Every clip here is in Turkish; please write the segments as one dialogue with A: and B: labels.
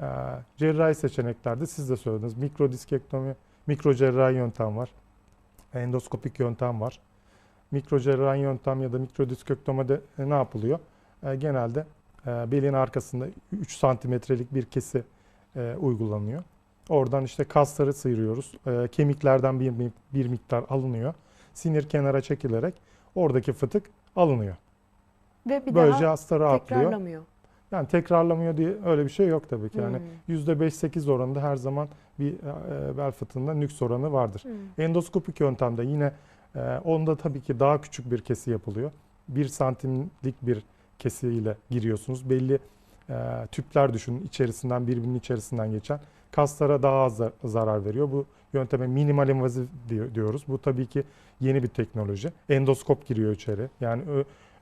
A: Ee, cerrahi seçeneklerde siz de söylediniz. Mikrodiskektomi, mikro cerrahi yöntem var. Endoskopik yöntem var. Mikro cerrahi yöntem ya da mikrodiskektomide e, ne yapılıyor? E, genelde e, belin arkasında 3 santimetrelik bir kesi e, uygulanıyor. Oradan işte kasları sıyırıyoruz. E, kemiklerden bir, bir miktar alınıyor. Sinir kenara çekilerek oradaki fıtık alınıyor.
B: Ve bir
A: Böylece
B: daha
A: hasta rahatlıyor.
B: tekrarlamıyor.
A: Yani tekrarlamıyor diye öyle bir şey yok tabii ki. Yani
B: Hmm.
A: %5-8 oranında her zaman bir e, bel fıtığında nüks oranı vardır.
B: Hmm.
A: Endoskopik yöntemde yine e, onda tabii ki daha küçük bir kesi yapılıyor. 1 santimlik bir kesiyle giriyorsunuz. Belli e, tüpler düşünün içerisinden birbirinin içerisinden geçen kaslara daha az zar- zarar veriyor. Bu yönteme minimal invazif diyor- diyoruz. Bu tabii ki yeni bir teknoloji. Endoskop giriyor içeri. Yani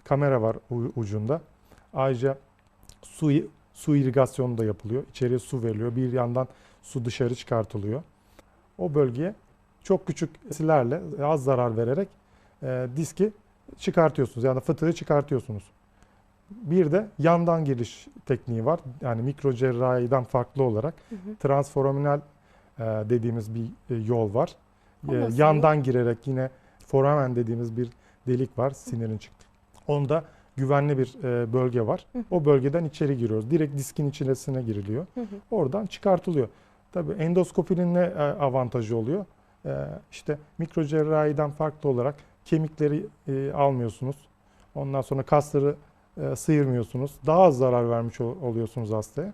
A: kamera var ucunda. Ayrıca su su irigasyonu da yapılıyor. İçeriye su veriliyor. Bir yandan su dışarı çıkartılıyor. O bölgeye çok küçük esilerle az zarar vererek e, diski çıkartıyorsunuz. Yani fıtığı çıkartıyorsunuz. Bir de yandan giriş tekniği var. Yani mikro cerrahiden farklı olarak
B: Hı hı.
A: transforaminal e, dediğimiz bir e, yol var. E, yandan girerek yine foramen dediğimiz bir delik var sinirin çıktı. Onda güvenli bir e, bölge var.
B: Hı hı.
A: O bölgeden içeri giriyoruz. Direkt diskin içerisine giriliyor.
B: Hı hı.
A: Oradan çıkartılıyor. Tabii endoskopinin ne e, avantajı oluyor? E, İşte mikro cerrahiden farklı olarak kemikleri e, almıyorsunuz. Ondan sonra kasları e, sıyırmıyorsunuz. Daha az zarar vermiş ol- oluyorsunuz hastaya.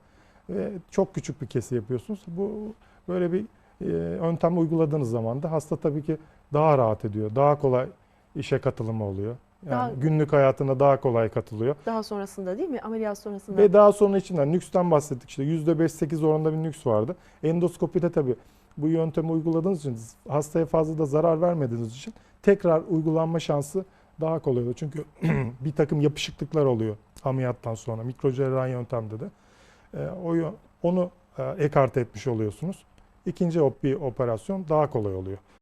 A: Ve çok küçük bir kesi yapıyorsunuz. Bu böyle bir e, yöntem uyguladığınız zaman da hasta tabii ki daha rahat ediyor. Daha kolay işe katılımı oluyor. Yani
B: Daha-
A: günlük hayatına daha kolay katılıyor.
B: Daha sonrasında değil mi? Ameliyat sonrasında.
A: Ve daha sonra içinden nüksten bahsettik işte %5-8 oranında bir nüks vardı. Endoskopide tabii bu yöntemi uyguladığınız için hastaya fazla da zarar vermediğiniz için tekrar uygulanma şansı daha kolay oluyor. Çünkü bir takım yapışıklıklar oluyor ameliyattan sonra mikrocerrahi yöntemde de. Ee, yö- onu e, ekarte etmiş oluyorsunuz. İkinci bir operasyon daha kolay oluyor.